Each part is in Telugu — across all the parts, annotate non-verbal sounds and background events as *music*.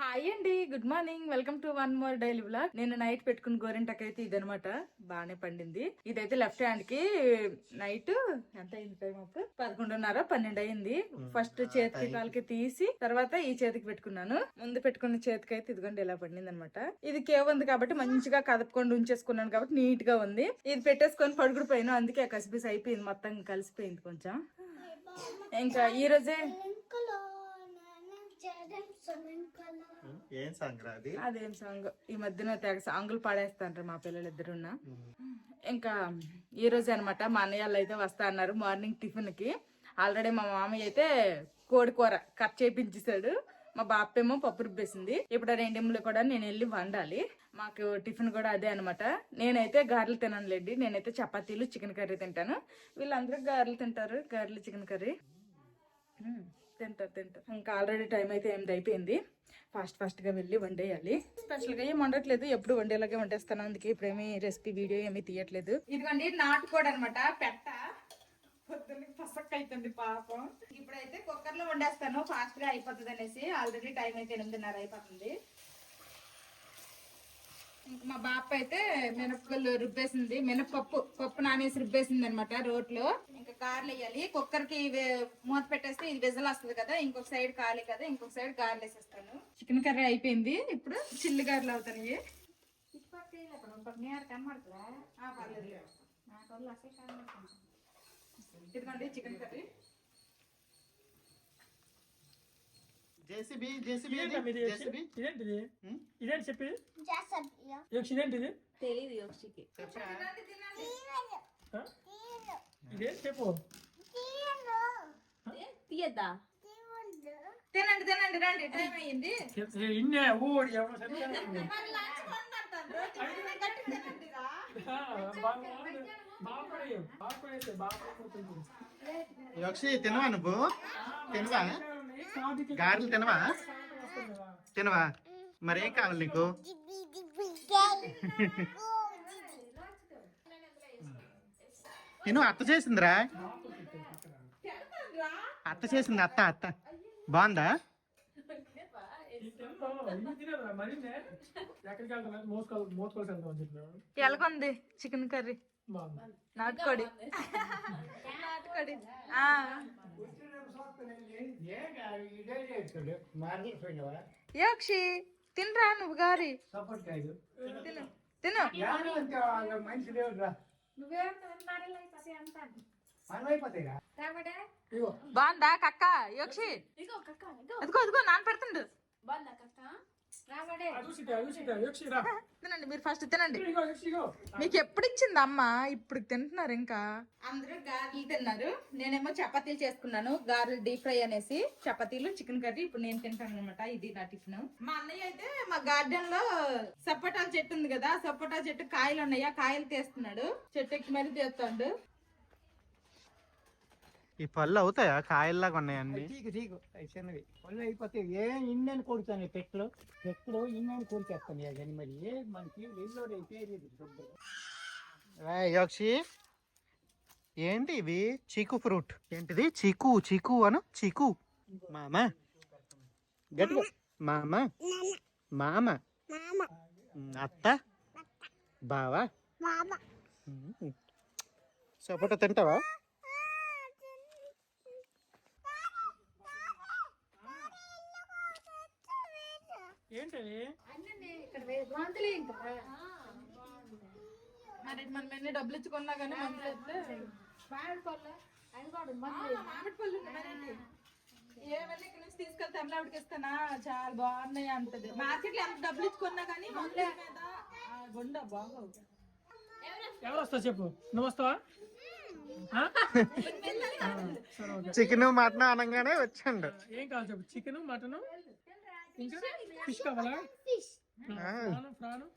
హాయ్ అండి good morning. Welcome to one more daily blog నేను నైట్ పెట్టుకున్న గోరింటకి అయితే ఇదనమాట బాగానే పండింది. ఇదైతే లెఫ్ట్ హ్యాండ్కి నైట్ ఎంత అయింది టైం అప్పుడు పదకొండున్నర పన్నెండు అయింది. ఫస్ట్ చేతికి కాలుకి తీసి తర్వాత ఈ చేతికి పెట్టుకున్నాను. ముందు పెట్టుకున్న చేతికి అయితే ఇదిగోండి ఇలా పండింది అనమాట ఇది కేవ్ ఉంది కాబట్టి మంచిగా కదపకుండా ఉంచేసుకున్నాను కాబట్టి నీట్గా ఉంది. ఇది పెట్టేసుకొని పడుకుడు పోయినా అందుకే కసిపిసి అయిపోయింది. మొత్తం కలిసిపోయింది కొంచెం. ఇంకా ఈ రోజే ఏం సంక్రాంతి అదేం? సాంగ్? ఈ మధ్యన తెగ సాంగులు పాడేస్తాంటారు మా పిల్లలు ఇద్దరున్న ఇంకా ఈ రోజు అనమాట మా అన్నయ్య వాళ్ళు అయితే వస్తా అన్నారు మార్నింగ్ టిఫిన్కి ఆల్రెడీ మా మామయ్య అయితే కోడి కూర కట్ చేపించేశాడు. మా బాప్ప ఏమో పప్పు రుబ్బేసింది. ఇప్పుడు ఆ రెండింపులు కూడా నేను వెళ్ళి వండాలి. మాకు టిఫిన్ కూడా అదే అనమాట నేనైతే గారెలు తినను లేండి నేనైతే చపాతీలు చికెన్ కర్రీ తింటాను. వీళ్ళందరూ గారెలు తింటారు గారెలు చికెన్ కర్రీ. తింటారు తింటారు. ఇంకా ఆల్రెడీ టైం అయితే ఎనిమిది అయిపోయింది. ఫాస్ట్ ఫాస్ట్గా వెళ్ళి వండేయాలి. స్పెషల్గా ఏం వండట్లేదు. ఎప్పుడు వండేలాగే వండేస్తాను. అందుకే ఇప్పుడేమి రెసిపీ వీడియో ఏమీ తీయట్లేదు. ఇదిగోండి నాటుకోడు అనమాట పెట్ట. పొద్దున్న పసక్ అవుతుంది పాపం. ఇప్పుడైతే కుక్కర్లో వండేస్తాను. ఫాస్ట్గా అయిపోతుంది అనేసి ఆల్రెడీ టైం అయితే ఎనిమిదిన్నర అయిపోతుంది. మా బాప అయితే మినపగుళ్ళు రుబ్బేసింది. మినపప్పు పప్పు నానేసి రుబ్బేసింది అనమాట రోట్లో. ఇంకా గారెలు వేయాలి. కుక్కర్కి మూత పెట్టేస్తే ఇది విజల్ వస్తుంది కదా ఇంకొక సైడ్ ఖాళీ కదా ఇంకొక సైడ్ గారెలు వేసేస్తాను. చికెన్ కర్రీ అయిపోయింది. ఇప్పుడు చిల్లి గారెలు అవుతాయి. పర్లేదు. ఇదిగోండి chicken curry. JCB JCB? JCB ఇదేంటిది? ఇదేంటి చెప్పి జాసబియా యోక్షి ఇదేంటిది తెలియదు యోక్షికి ఆ? ఇదేంటి చెప్పు తీయద్దా తినండి తినండి రండి టైం అయ్యింది ఇన్నే ఊడి ఎవరు యక్షి తినవా నువ్వు తినవా గారెలు తినవా. తినవా? మరి ఏం కావాలి నీకు? నేను అత్త చేసిందిరా. అత్త చేసింది అత్త అత్త. బాగుందా? ఎలాగుంది చికెన్ కర్రీ. నాటుకోడి. నాటుకోడి ఆ. యోక్షి తినరా నువ్వు గారి? తిను తిను. బాగుందా కక్క? యోక్షి. అదిగో అదిగో నాన్న పెడుతుండు. యోక్షి రా తినండి మీరు ఫస్ట్ తినండి. మీకు ఎప్పుడు ఇచ్చింది అమ్మ ఇప్పుడు తింటున్నారు ఇంకా. అందరూ గారెలు తిన్నారు. నేనేమో చపాతీలు చేసుకున్నాను. గారెలు డీప్ ఫ్రై అనేసి చపాతీలు చికెన్ కర్రీ ఇప్పుడు నేను తింటాను అనమాట ఇది నా టిఫిన్ మా అన్నయ్య అయితే మా గార్డెన్లో సపోటాల చెట్టు ఉంది కదా సపోటా చెట్టు కాయలు ఉన్నాయి. ఆ కాయలు తీస్తున్నాడు. చెట్టు ఎక్కి మరీ తీస్తాడు. ఈ పళ్ళు అవుతాయా? కాయల్లాగా ఉన్నాయండి. ఠీకు అవి చిన్నవి. పళ్ళు అయిపోతే ఏ ఇన్నని కొడుతాను పెట్లు పెట్లు ఇన్నని కొరికేస్తాను ఇక కానీ మరి. ఏ మనకి శుభ్రం. ఏయ్, యక్షి ఏంటి ఇవి? చీకు ఫ్రూట్. ఏంటిది? చీకు చీకు అను? చీకు. మామ. గట్టిగా. మామ. మామ. అత్త. బావా. సపోటా తింటావా? ఏంటది? మరి మనం ఎన్ని డబ్బులు ఇచ్చుకున్నా కానీ మందులు అయితే మామిడి పళ్ళు మరేంటి? ఏమన్నా ఇక్కడ నుంచి తీసుకెళ్తే అమలావిడికి ఇస్తానా? చాలా బాగున్నాయి అంటది. మార్కెట్లో ఎంత డబ్బులు ఇచ్చుకున్నా కానీ మందుల మీద ఆ గుండ బాగోదు ఎవరు వస్తావు చెప్పు? నువ్వు వస్తావా? చికెన్ మటన్ అనగానే వచ్చండు. ఏం కావాలి చెప్పు? Chicken mutton? ఇంకా? ఫిష్ కావాలా? ఆ, ప్రాణం ప్రాణం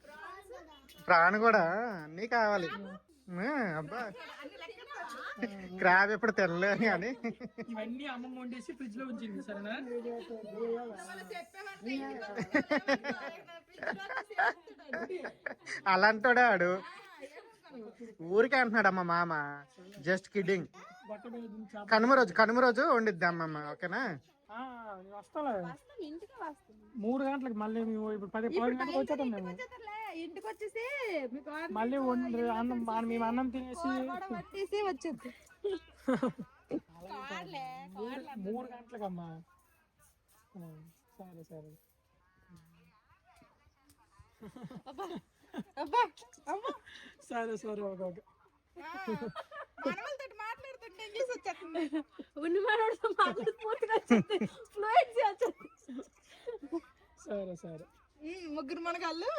ప్రాణ్ కూడా అన్నీ కావాలి. అబ్బా. క్రాబ్ ఎప్పుడు తినలే కానీ ఇవన్నీ అమ్మమ్మ వండేసి ఫ్రిడ్జ్లో ఉంచింది సరేనా? అలాంటోడే ఆడు ఊరికే అంటున్నాడు అమ్మ మామ. జస్ట్ కిడ్డింగ్ కనుమ రోజు కనుమ రోజు వండిద్ది అమ్మమ్మ ఓకేనా? మూడు గంటలకు మళ్ళీ మేము ఇప్పుడు పది పది గంటలకు వచ్చేస్తాం మేము. ఇంటికి వచ్చేసి మళ్ళీ వండి అన్నం మేము అన్నం తినేసి పట్టేసి వచ్చేది మూడు గంటలకమ్మా. సరే సరే. అబ్బా అబ్బా అమ్మా. సరే సరే ఓకే ఓకే. మాట్లాడుతుంటే ఇంగ్లీష్ వచ్చేస్తుంది. ఉన్ని వచ్చింది ఫ్లూయెన్సీ వచ్చింది సరే సరే. ఉమ్, ముగ్గురు మనగాళ్ళు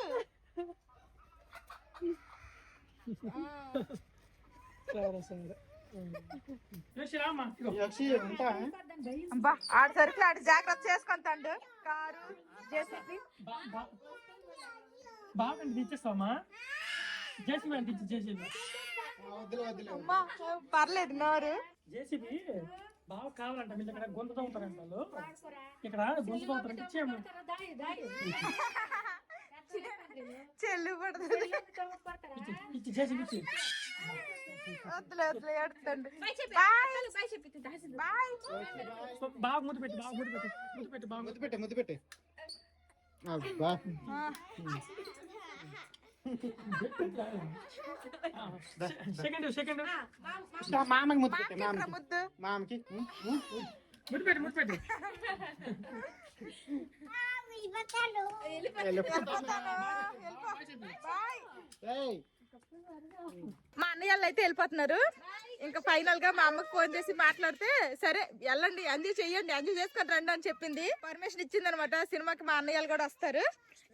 సరే సరే. అబ్బా ఆడ సరుకులు ఆడ జాగ్రత్త చేసుకుంటాండు కారు బా- బాగా తెచ్చేస్తామా జేసీబీ అంటే ఇచ్చి జేసీబీ. పర్లేదు నోరు. జేసీబీ బాగా కావాలంట మీరు ఇక్కడ గొంతు తవ్వుతారంట వాళ్ళు. ఇక్కడ గొంతు తవ్వుతారంటే దాయి చెల్లు పడుతుంది ఇచ్చి జేసీబీ ఇచ్చి. వద్దులే వద్దులే బాగా ముద్దు పెట్టి బాగా ముద్దు పెట్టి ముద్దు పెట్టి బాగా ముద్దు పెట్టే ముద్దు పెట్టే. Second second. మామకి ముద్దు పెట్టే మామకి ముద్దు? మామకి. ముద్దు పెట్టి ముద్దు పెట్టి. బాయ్ ఏయ్, మా అన్నయ్య వాళ్ళు అయితే వెళ్ళిపోతున్నారు. ఇంకా ఫైనల్గా మా అమ్మకి ఫోన్ చేసి మాట్లాడితే సరే వెళ్ళండి ఎంజాయ్ చెయ్యండి ఎంజాయ్ చేసుకొని రండి అని చెప్పింది. పర్మిషన్ ఇచ్చింది అనమాట సినిమాకి మా అన్నయ్య వాళ్ళు కూడా వస్తారు.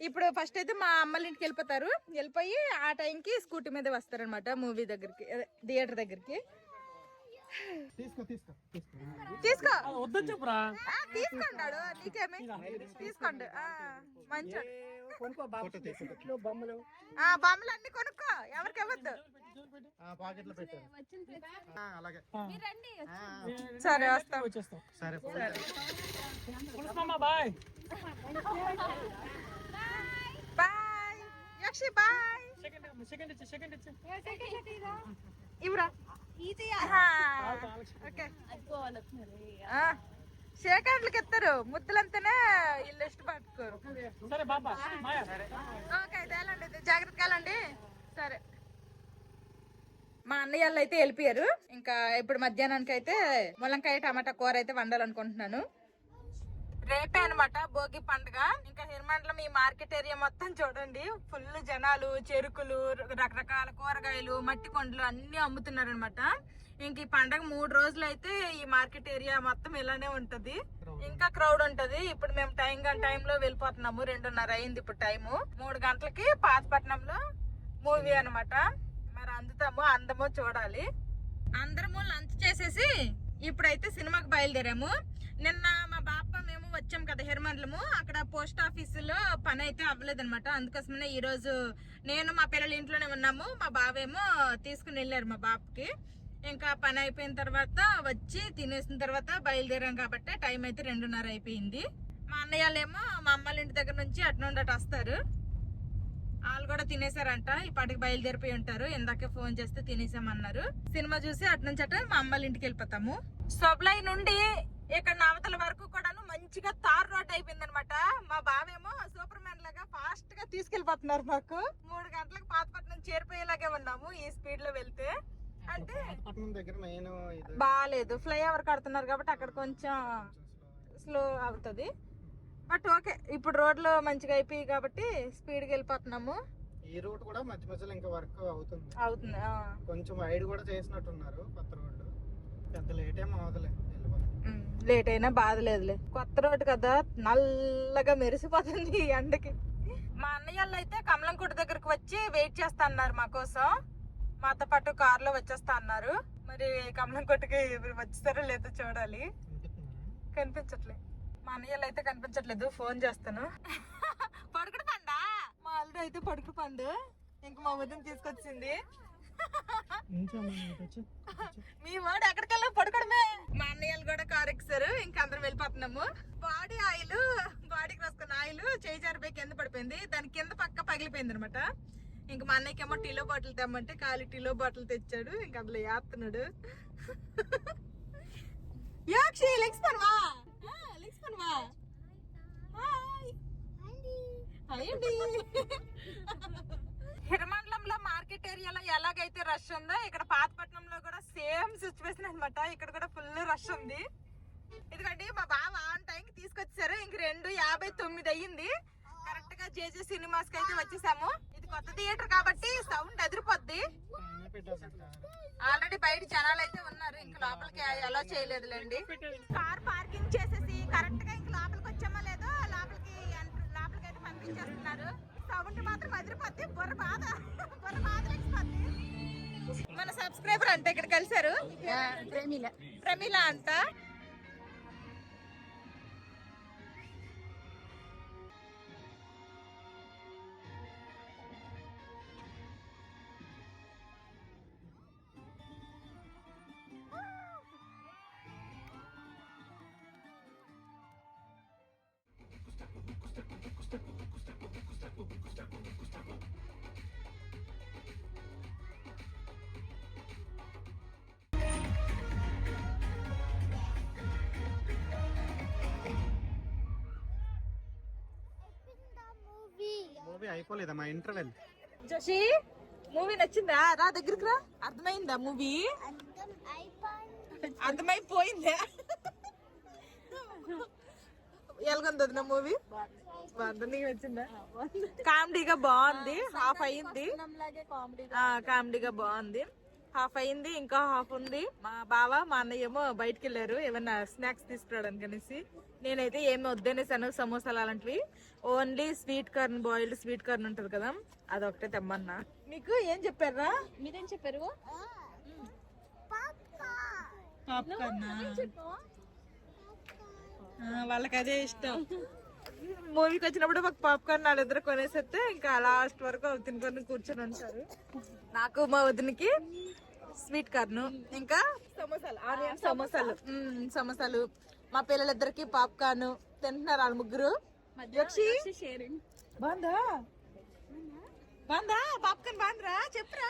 ఇప్పుడు ఫస్ట్ అయితే మా అమ్మల ఇంటికి వెళ్ళిపోతారు. వెళ్ళిపోయి ఆ టైంకి స్కూటీ మీద వస్తారనమాట మూవీ దగ్గరికి థియేటర్ దగ్గరికి. తీసుకో తీసుకో తీసుకో. తీసుకో. వద్దని చెప్పురా. నీకేమి? తీసుకోండి మంచి. బొమ్మలు. అన్ని కొనుక్కో. ఎవరికి ఇవ్వద్దు. సరే వస్తాం. వచ్చేస్తాం సరే bye. *laughs* Yakshi bye second second ఇచ్చి సెకండ్ ఇచ్చి. ఇవ్వరా. ఓకే షేకాండ్లకి ఎత్తారు ముద్దులంతేనే ఇల్లు ఇష్టపట్టుకోరు సరే బాబా ఓకే అయితే జాగ్రత్తగా వెళ్ళండి సరే. మా అన్నయ్య వాళ్ళు అయితే వెళ్ళిపోయారు. ఇంకా ఇప్పుడు మధ్యాహ్నానికి అయితే ములంకాయ టమాటా కూర అయితే వండాలనుకుంటున్నాను. రేపే అనమాట భోగి పండుగ. ఇంకా హిర్మండలం ఈ మార్కెట్ ఏరియా మొత్తం చూడండి. ఫుల్ జనాలు చెరుకులు రకరకాల కూరగాయలు మట్టి కొండలు అన్ని అమ్ముతున్నారు అనమాట ఇంక ఈ పండగ మూడు రోజులు అయితే ఈ మార్కెట్ ఏరియా మొత్తం ఇలానే ఉంటది. ఇంకా క్రౌడ్ ఉంటది. ఇప్పుడు మేము టైం గంట టైంలో వెళ్ళిపోతున్నాము. రెండున్నర అయింది ఇప్పుడు టైము మూడు గంటలకి పాతపట్నంలో మూవీ అన్నమాట. మరి అందుతాము అందమో చూడాలి. అందరము లంచ్ చేసేసి ఇప్పుడైతే సినిమాకి బయలుదేరాము. నిన్న మా బాప మేము వచ్చాం కదా హిరమండలము. అక్కడ పోస్ట్ ఆఫీసులో పని అయితే అవ్వలేదు అనమాట అందుకోసమనే ఈరోజు నేను మా పిల్లలు ఇంట్లోనే ఉన్నాము. మా బావేమో తీసుకుని వెళ్ళారు మా బాబుకి ఇంకా పని అయిపోయిన తర్వాత వచ్చి తినేసిన తర్వాత బయలుదేరాం కాబట్టి టైం అయితే రెండున్నర అయిపోయింది. మా అన్నయ్య వాళ్ళేమో మా అమ్మల ఇంటి దగ్గర నుంచి అటు నుండి అటు వస్తారు. వాళ్ళు కూడా తినేసారంట ఇప్పటికి బయలుదేరిపోయి ఉంటారు. ఇందాకే ఫోన్ చేస్తే తినేసామన్నారు. సినిమా చూసి అటు నుంచి అటు మా అమ్మల ఇంటికి వెళ్ళిపోతాము. సొబ్లై నుండి ఇక్కడ నవతల వరకు కూడాను మంచిగా తార్ రోడ్ అయిపోయింది అనమాట మా బావేమో సూపర్ మ్యాన్ లాగా ఫాస్ట్గా తీసుకెళ్ళిపోతున్నారు మాకు. మూడు గంటలకు పాతపట్నం చేరిపోయేలాగే ఉన్నాము ఈ స్పీడ్లో వెళ్తే. అంటే బాగాలేదు ఫ్లైఓవర్ కడుతున్నారు కాబట్టి అక్కడ కొంచెం స్లో అవుతుంది. బట్ ఓకే ఇప్పుడు రోడ్లు మంచిగా అయిపోయి కాబట్టి స్పీడ్గా వెళ్ళిపోతున్నాము. ఈ రూట్ కూడా మధ్య మధ్యలో ఇంకా వర్క్ అవుతుంది. అవుతుంది. కొంచెం వైడ్ కూడా చేసినట్టున్నారు కొత్త రోడ్డు. పెద్ద లేట్ ఏం అవదులే వెళ్ళిపోతాం ఉమ్, లేట్ అయినా బాధ లేదులే కొత్త రోడ్డు కదా నల్లగా మెరిసిపోతుంది ఈ ఎండకి. మా అన్నయ్య వాళ్ళు అయితే కమలంకోట దగ్గరకు వచ్చి వెయిట్ చేస్తా అన్నారు మా కోసం. మాతో పాటు కార్లో వచ్చేస్తా అన్నారు మరి కమలంకోటకి వచ్చేస్తారో లేదో చూడాలి. కనిపించట్లే. మా అన్నయ్యలు అయితే కనిపించట్లేదు ఫోన్ చేస్తాను. పడుకుడు పండా? మా అల్లుడు అయితే పడుకుడు పండు. ఇంక మా వదిన తీసుకొచ్చింది. మీ వాడు ఎక్కడికెళ్ళా? పడుకోవడమే మా అన్నయ్యలు కూడా కార్ ఎక్కారు ఇంకా అందరం వెళ్ళిపోతున్నాము. బాడీ ఆయిల్ బాడీకి రాసుకున్న ఆయిల్ చేయి జారిపోయి కింద పడిపోయింది. దాని కింద పక్క పగిలిపోయింది అనమాట ఇంక మా అన్నయ్యకి ఏమో టీలో బాటిల్ తెమ్మంటే ఖాళీ టీలో బాటిల్ తెచ్చాడు. ఇంక అందులో వేస్తున్నాడు యాక్షి లెగ్స్ పనవా లెగ్స్ తీసుకునివా హాయ్. హాయ్ అండి. *laughs* *laughs* హిరమండలంలో మార్కెట్ ఏరియాలో ఎలాగైతే రష్ ఉందో ఇక్కడ పాతపట్నంలో కూడా సేమ్ సిచ్యువేషన్ అన్నమాట. ఇక్కడ కూడా ఫుల్ రష్ ఉంది. ఎందుకంటే మా బావ ఆన్ టైం కి తీసుకొచ్చారు. ఇంక రెండు యాభై తొమ్మిది అయ్యింది. కరెక్ట్గా జేజే సినిమాస్కి అయితే వచ్చేసాము. ఇది కొత్త థియేటర్ కాబట్టి సౌండ్ ఎదిరిపోద్ది ఆల్రెడీ బయట జనాలు అయితే ఉన్నారు. ఇంక లోపలికి ఎలా చేయలేదులేండి. కార్ పార్కింగ్ చేసేసి కరెక్ట్గా ఇంక లోపలికి వచ్చామా లేదో లోపలికి లోపలికి అయితే పంపించేస్తున్నారు. సౌండ్ మాత్రం అదిరిపోద్ది. బుర్ర బాధ. బుర్ర బాధ మన సబ్స్క్రైబర్ అంటే ఇక్కడ కలిసారు ప్రేమిల. ప్రమీల అంట మూవీ అయిపోలేదా మా ఇంటర్వెల్ జోషి మూవీ నచ్చిందా? రా దగ్గరికి రా. అర్థమైందా మూవీ అర్థమైపోయిందా? ఎలాగొంది వదిన మూవీ బాగుంది? నీకు నచ్చిందా? కామెడీగా బాగుంది. హాఫ్ అయింది. కామెడీగా బాగుంది. హాఫ్ అయింది ఇంకా హాఫ్ ఉంది. మా బావ మా అన్నయ్య ఏమో బయటికి వెళ్ళారు ఏమన్నా స్నాక్స్ తీసుకురావడానికి అనేసి. నేనైతే ఏమి వద్దనేసాను సమోసాలు అలాంటివి. Only sweet corn boiled sweet corn ఉంటది కదా. అదొకటే తెమ్మన్నా. మీకు ఏం చెప్పారా? మీరేం చెప్పారు? పాప్కార్న్. వాళ్ళకి అదే ఇష్టం. మూవీకి వచ్చినప్పుడు మాకు పాప్కార్న్ వాళ్ళిద్దరు కొనేసేస్తే ఇంకా లాస్ట్ వరకు తినుకొని కూర్చొని ఉంటారు నాకు మా వదినికి స్వీట్ కార్న్ ఇంకా సమోసాలు. ఆనియన్ సమోసాలు. సమోసాలు. మా పిల్లలిద్దరికి పాప్కార్న్ తింటున్నారు వాళ్ళ ముగ్గురు. బాందా బాందా పాప్కార్న్ బాంద్రా చెప్పురా.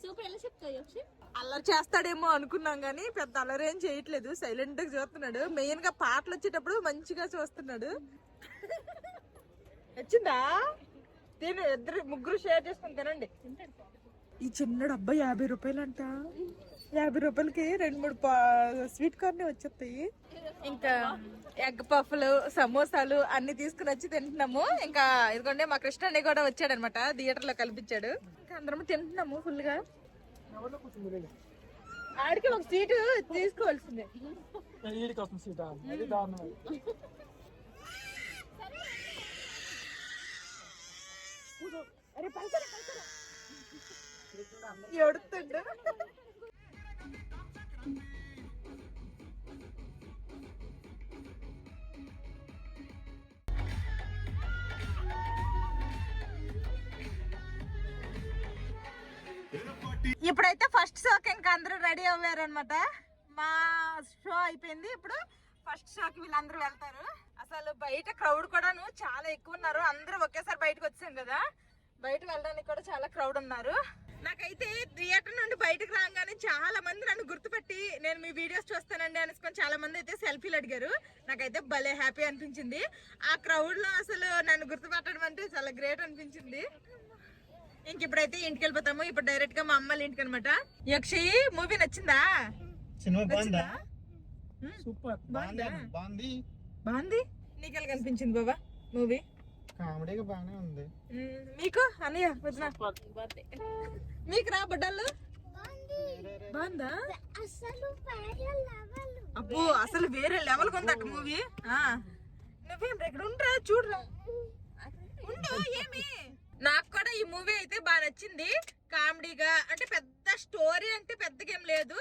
సూపర్. ఎలా యక్షి? అల్లరి చేస్తాడేమో అనుకున్నాం కానీ పెద్ద అల్లరి ఏం చేయట్లేదు. సైలెంట్గా చూస్తున్నాడు. మెయిన్గా పాటలు వచ్చేటప్పుడు మంచిగా చూస్తున్నాడు. వచ్చిందా తిను ఇద్దరు ముగ్గురు షేర్ చేసుకుని తినండి. ఈ చిన్న డబ్బా యాభై రూపాయలు అంట యాభై రూపాయలకి రెండు మూడు పా- స్వీట్ కార్న్ వచ్చేస్తాయి. ఇంకా ఎగ్ పఫ్లు సమోసాలు అన్ని తీసుకుని వచ్చి తింటున్నాము. ఇంకా ఎందుకంటే మా కృష్ణని కూడా వచ్చాడనమాట. థియేటర్లో కల్పించాడు. ఇంకా అందరం తింటున్నాము ఫుల్గా. ఆడికి ఒక సీటు తీసుకోవాల్సిందే. ఈడికి వస్తుంది సీట్? అది దారుణం. అది. ఎడుతుండు ఇప్పుడైతే ఫస్ట్ షోకి ఇంకా అందరూ రెడీ అవ్వారు అనమాట మా షో అయిపోయింది. ఇప్పుడు ఫస్ట్ షోకి వీళ్ళందరూ వెళ్తారు. అసలు బయట క్రౌడ్ కూడాను చాలా ఎక్కువ ఉన్నారు. అందరూ ఒకేసారి బయటకు వచ్చాం కదా. బయట వెళ్ళడానికి కూడా చాలా క్రౌడ్ ఉన్నారు. నాకైతే థియేటర్ నుండి బయటకు రాగానే చాలా మంది నన్ను గుర్తుపట్టి నేను మీ వీడియోస్ చూస్తానండి అనుకొని చాలా మంది అయితే సెల్ఫీలు అడిగారు. నాకైతే భలే హ్యాపీ అనిపించింది. ఆ క్రౌడ్లో అసలు నన్ను గుర్తుపట్టడం అంటే చాలా గ్రేట్ అనిపించింది. ఇంక ఇప్పుడైతే ఇంటికి వెళ్ళిపోతాము ఇప్పుడు డైరెక్ట్గా మా అమ్మ ఇంటికి అనమాట యక్షి మూవీ నచ్చిందా? సినిమా బాగుందా? సూపర్. బాగుందా? బాగుంది బాగుంది. నీకు ఎలా కనిపించింది బాబా మూవీ కామెడీగా బాగానే ఉంది. మీకు? అన్నయ్య వదిన. మీకు రా బుడ్డలు. బాగుందా? అసలు వేరే లెవెల్ అబ్బో అసలు వేరే లెవెల్ ఉంది అక్క మూవీ నువ్వేం ఇక్కడ ఉండరా చూడరా. ఉండు ఏమి? నాకు కూడా ఈ మూవీ అయితే బాగా నచ్చింది. కామెడీగా అంటే పెద్ద స్టోరీ అంటే పెద్దగా ఏం లేదు.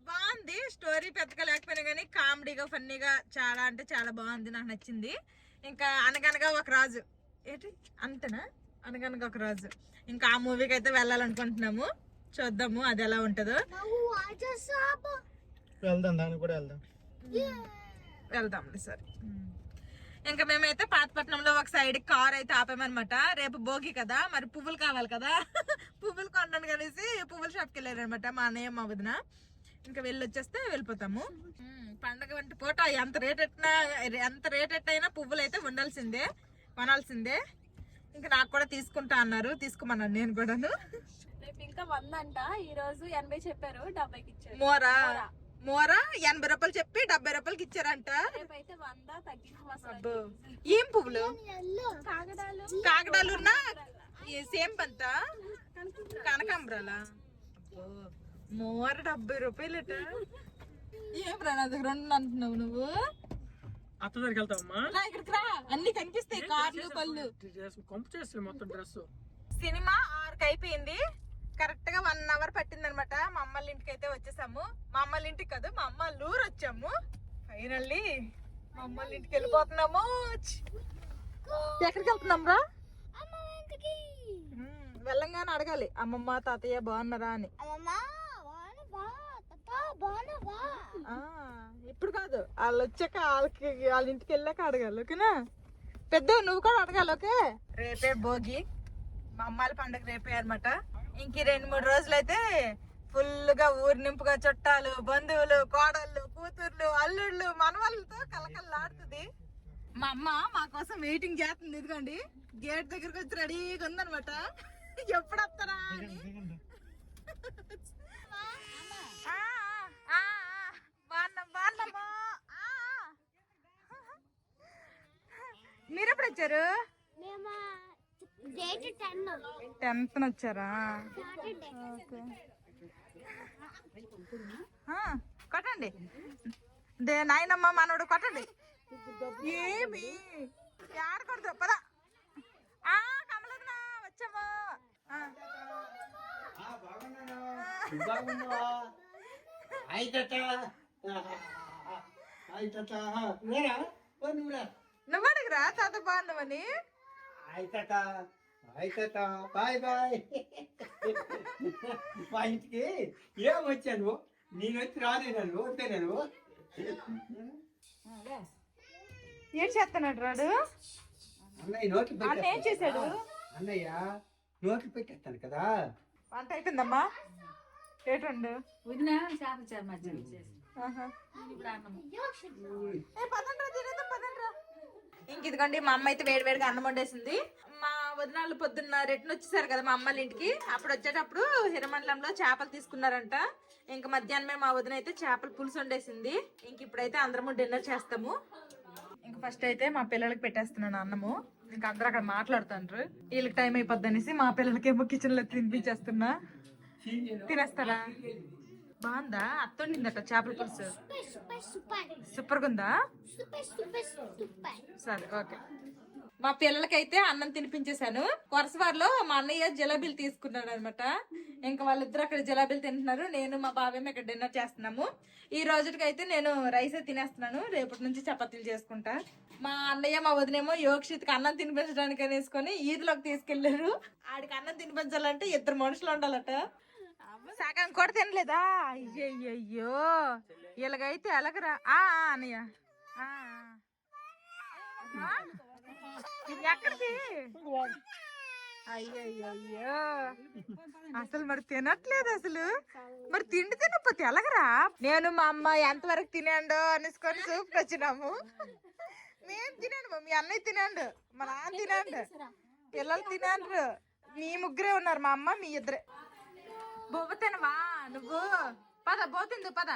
బాగుంది. స్టోరీ పెద్దగా లేకపోయినా కానీ కామెడీగా ఫన్నీగా చాలా అంటే చాలా బాగుంది. నాకు నచ్చింది. ఇంకా అనగనగా ఒక రాజు. ఏంటి? అంతనా? అనగనగా ఒక రాజు. ఇంకా ఆ మూవీకి అయితే వెళ్ళాలనుకుంటున్నాము. చూద్దాము అది ఎలా ఉంటుందో. వెళ్దాం దానికి కూడా వెళ్దాం. వెళ్దాంలే సరే. ఇంకా మేమైతే పాతపట్నంలో ఒక సైడ్ కార్ అయితే ఆపామన్నమాట. రేపు భోగి కదా మరి పువ్వులు కావాలి కదా. *laughs* పువ్వులు కొనడానికి అనేసి పువ్వుల షాప్కి వెళ్ళారనమాట మా అన్నయ్య మా వదిన. ఇంకా వెళ్ళి వచ్చేస్తే వెళ్ళిపోతాము పండగ వంటి పూట ఎంత రేట్ ఎట్టినా ఎంత రేట్ ఎట్టయినా పువ్వులు అయితే ఉండాల్సిందే కొనాల్సిందే. ఇంకా నాకు కూడా తీసుకుంటా అన్నారు తీసుకోమన్నాను నేను కూడాను. రేపు ఇంకా వంద అంట ఈ రోజు ఎనభై చెప్పారు డెబ్బైకి ఇచ్చారు. మోరా. మోరా ఎనభై రూపాయలు చెప్పి డెబ్బై రూపాయలకి ఇచ్చారంట. ఏం పువ్వులు? కాగడాలు ఉన్నా? సేమ్ పంత? కనకాంబరాలా? మోర డెబ్బై రూపాయలట. ఏం రా నా దగ్గర రెండు అంటున్నావు నువ్వు? అత్త దగ్గరికి వెళ్తావమ్మా? ఇక్కడికి రా. అన్ని కనిపిస్తాయి కార్లు కళ్ళు కొంపు చేస్తుంది మొత్తం డ్రెస్ సినిమా ఆరుకి అయిపోయింది కరెక్ట్గా వన్ అవర్ పట్టింది అనమాట మా అమ్మల ఇంటికి అయితే వచ్చేసాము. మా అమ్మల ఇంటికి కాదు మా అమ్మ ఊరు వచ్చాము. ఫైనల్లీ మా అమ్మల ఇంటికి వెళ్ళిపోతున్నాము. ఎక్కడికి వెళ్తున్నాం రా? వెళ్ళంగానే అడగాలి. అమ్మమ్మ తాతయ్య బాగున్నారా అని. అమ్మమ్మ వాన బా. తాత బాన బా. ఆ ఇప్పుడు కాదు. వాళ్ళు వచ్చాక వాళ్ళకి వాళ్ళ ఇంటికి వెళ్ళాక అడగాలి ఓకేనా? పెద్ద నువ్వు కూడా అడగాలి ఓకే? రేపే భోగి. మా అమ్మాయిల పండుగ రేపే అనమాట ఇంక రెండు మూడు రోజులు అయితే ఫుల్ నింపుగా చుట్టాలు బంధువులు కోడళ్ళు కూతుర్లు అల్లుళ్ళు మనవాళ్ళతో కలకల్లాడుతుంది మా అమ్మ మా కోసం వెయిటింగ్ చేస్తుంది ఇదిగోండి. గేట్ దగ్గరకు వచ్చి రెడీగా ఉందనమాట ఎప్పుడు వస్తారా అని. మీరు ఎప్పుడు వచ్చారు? టెన్త్ వచ్చారా కొట్టండి. దే నాయనమ్మ మనోడు కొట్టండి. ఏమి? ఆడకూడదు పద. ఆ కమలన్నా వచ్చాము. నువ్వు అడుగురా తాత బాగున్నావని? అయితట అయితట బాయ్ బాయ్. మా ఇంటికి ఏం వచ్చాను? నేను వచ్చి రాలేను వస్తే నేను ఏం చేస్తున్నాడు రాడు? అన్నయ్య నోట్లు అన్న ఏం చేశాడు? అన్నయ్య నోట్లు పెట్టేస్తాను కదా. వంట అయిపోయిందమ్మా? ఏటండు వదిన చేపల చారు మధ్యాహ్నం చేసి ఆహా. ఇప్పుడు అన్నం ఏ, పదండ్రా, తినేద్దాం, పదండ్రా. ఇంక ఇదిగోండి మా అమ్మ అయితే వేడివేడిగా అన్నం వండేసింది. మా వదినాలు పొద్దున్న రిటర్న్ వచ్చేసారు కదా మా అమ్మల ఇంటికి. అప్పుడు వచ్చేటప్పుడు హిరమండలంలో చేపలు తీసుకున్నారంట. ఇంక మధ్యాహ్నమే మా వదిన అయితే చేపల పులుసు వండేసింది. ఇంక ఇప్పుడైతే అందరము డిన్నర్ చేస్తాము. ఇంక ఫస్ట్ అయితే మా పిల్లలకి పెట్టేస్తున్నాను అన్నము. ఇంక అందరు అక్కడ మాట్లాడుతుండ్రు. వీళ్ళకి టైం అయిపోద్ది అనేసి మా పిల్లలకి ఏమో కిచెన్లో తినిపించేస్తున్నా. తినేస్తారా? బాగుందా? అత్తుండిందట చేపల పులుసు. సూపర్ ఉందా సరే ఓకే. మా పిల్లలకైతే అన్నం తినిపించేశాను. కొరసవారిలో మా అన్నయ్య జిలాబీలు తీసుకున్నాడు అనమాట ఇంకా వాళ్ళిద్దరు అక్కడ జిలాబీలు తింటున్నారు. నేను మా బావేమో ఇక్కడ డిన్నర్ చేస్తున్నాము. ఈ రోజుకైతే నేను రైసే తినేస్తున్నాను. రేపటి నుంచి చపాతీలు చేసుకుంటా. మా అన్నయ్య మా వదినేమో యోక్షిత్కి అన్నం తినిపించడానికి అనేసుకొని ఈదులోకి తీసుకెళ్ళారు ఆడికి అన్నం తినిపించాలంటే ఇద్దరు మనుషులు ఉండాలట. సగం కూడా తినలేదా? అయ్యయ్యో ఇలాగైతే ఎలాగరా? ఆ ఆ, అన్నయ్య. ఆ, ఎక్కడికి అయ్యయ్యో అసలు మరి తినట్లేదు అసలు. మరి తిండి తినకపోతే ఎలాగరా? నేను మా అమ్మ ఎంతవరకు తినాండో అనేసుకొని సూప్ వచ్చినాము. మేము తినండు మీ అన్నయ్య తినండు మా నాన్న తినండు. పిల్లలు తినండ్రు. మీ ముగ్గురే ఉన్నారు మా అమ్మ మీ ఇద్దరే. బొవ్వ తినవా నువ్వు? పద పోతుంది పద.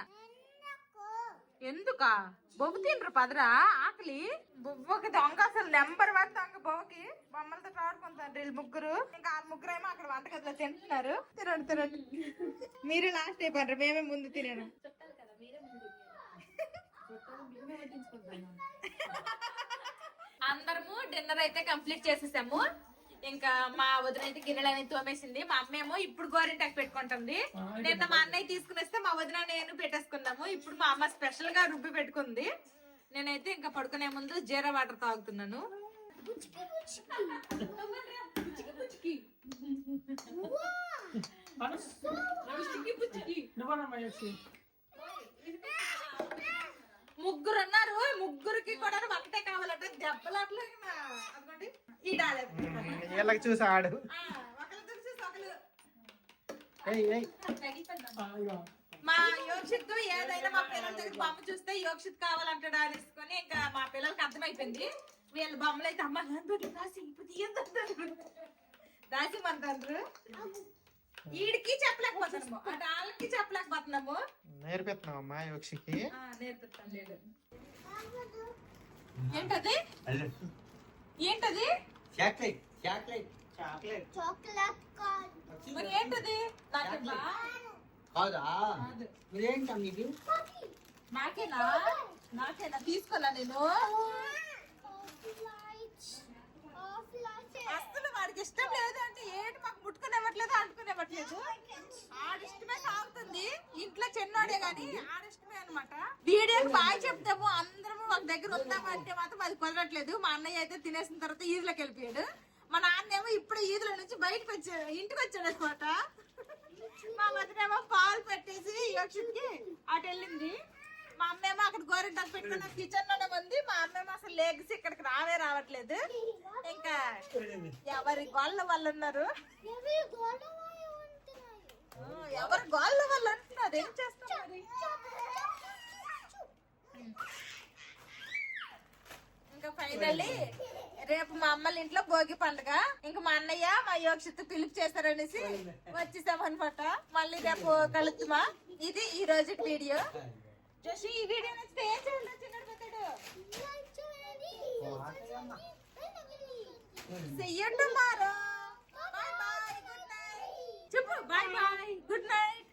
ఎందుకా? బొవ్వ తినరు పదరా? ఆకలి? బొవ్వకి దొంగ అసలు నెంబర్ వన్ దొంగ బొవ్వకి బొమ్మలతో ఆడుకుంటారు వీళ్ళు ముగ్గురు. ఇంకా ఆ ముగ్గురు ఏమో అక్కడ వంటగదిలో తింటున్నారు. తినండి తినండి. మీరే లాస్ట్ అయిపోయారు మేమే ముందు తినాను. *laughs* అందరము డిన్నర్ అయితే కంప్లీట్ చేసేసాము. ఇంకా మా వదిన అయితే గిన్నెలని తోమేసింది. మా అమ్మ ఏమో ఇప్పుడు గోరింటాకు పెట్టుకుంటుంది. నిన్న మా అన్నయ్య తీసుకుని వస్తే మా వదిన నేను పెట్టేసుకున్నాము. ఇప్పుడు మా అమ్మ స్పెషల్గా రుబ్బి పెట్టుకుంది. నేనైతే ఇంకా పడుకునే ముందు జీరా వాటర్ తాగుతున్నాను. ముగ్గురు ఉన్నారు. ముగ్గురికి కూడా ఒకటే కావాలంట. దెబ్బలు అట్లా అనుకోండి ఈ డాలే వీళ్ళకి చూసి ఆడు. మా యోక్షిత్ ఏదైనా మా పిల్లల దగ్గర బొమ్మ చూస్తే యోక్షిత్ కావాలంటాడు అనేసుకొని ఇంకా మా పిల్లలకి అర్థమైపోయింది. వీళ్ళ బొమ్మలు అయితే అమ్మ నన్ను దాసి ఇప్పుడు వీడికి చెప్పలేకపోతున్నాము. అటు వాళ్ళకి చెప్పలేకపోతున్నాము. నేర్పిస్తున్నాం అమ్మా యోక్షికి. ఆ, నేర్పిస్తాను లేడు. ఏంటది? ఏంటది? చాక్లెట్ చాక్లెట్ చాక్లెట్ చాక్లెట్ మరి ఏంటది? కాదా? కాదు. ఇదేంటా మీది నాకేనా? నాకేనా? తీసుకోనా నేను? అసలు వాడికి ఇష్టం లేదు అంటే ఏంటి మాకు ముట్టుకునేవ్వట్లేదు అంటుకునేవ్వట్లేదు ఆడిష్టమే సాగుతుంది ఇంట్లో చిన్నోడే గాని ఆడిష్టమే అనమాట వీడియోకి బాగా చెప్తాము అందరము ఒక దగ్గర ఉందాము అంటే మాత్రం అది కుదరట్లేదు. మా అన్నయ్య అయితే తినేసిన తర్వాత ఈదులోకి వెళ్ళిపోయాడు. మా నాన్నేమో ఇప్పుడు ఈదుల నుంచి బయటకు వచ్చాడు ఇంటికి వచ్చాడు అనమాట మా మధ్యనేమో పాలు పెట్టేసి యోక్షిత్కి అటు వెళ్ళింది. మా అమ్మేమో అక్కడ గోరింటాకు పెట్టుకున్న కిచెన్లోనే ఉంది. మా అమ్మేమో అసలు లేగ్స్ ఇక్కడికి రావే రావట్లేదు. ఎవరి గోళ్ళ వాళ్ళు ఉన్నారు? ఎవరి గోళ్ళ వాళ్ళు అంటున్నారు? ఏం చేస్తున్నారు ఇంకా ఫైనల్లీ రేపు మా అమ్మల ఇంట్లో భోగి పండుగ. ఇంకా మా అన్నయ్య మా యోక్షిత్ పిలుపు చేశారనేసి వచ్చేసాం అనమాట మళ్ళీ రేపు కలుద్దామా? ఇది ఈ రోజు వీడియో. జస్ట్ ఈ వీడియో నచ్చితే ఏం చేయాలి చెయ్యండి చెప్పు బాయ్ బాయ్ గుడ్ నైట్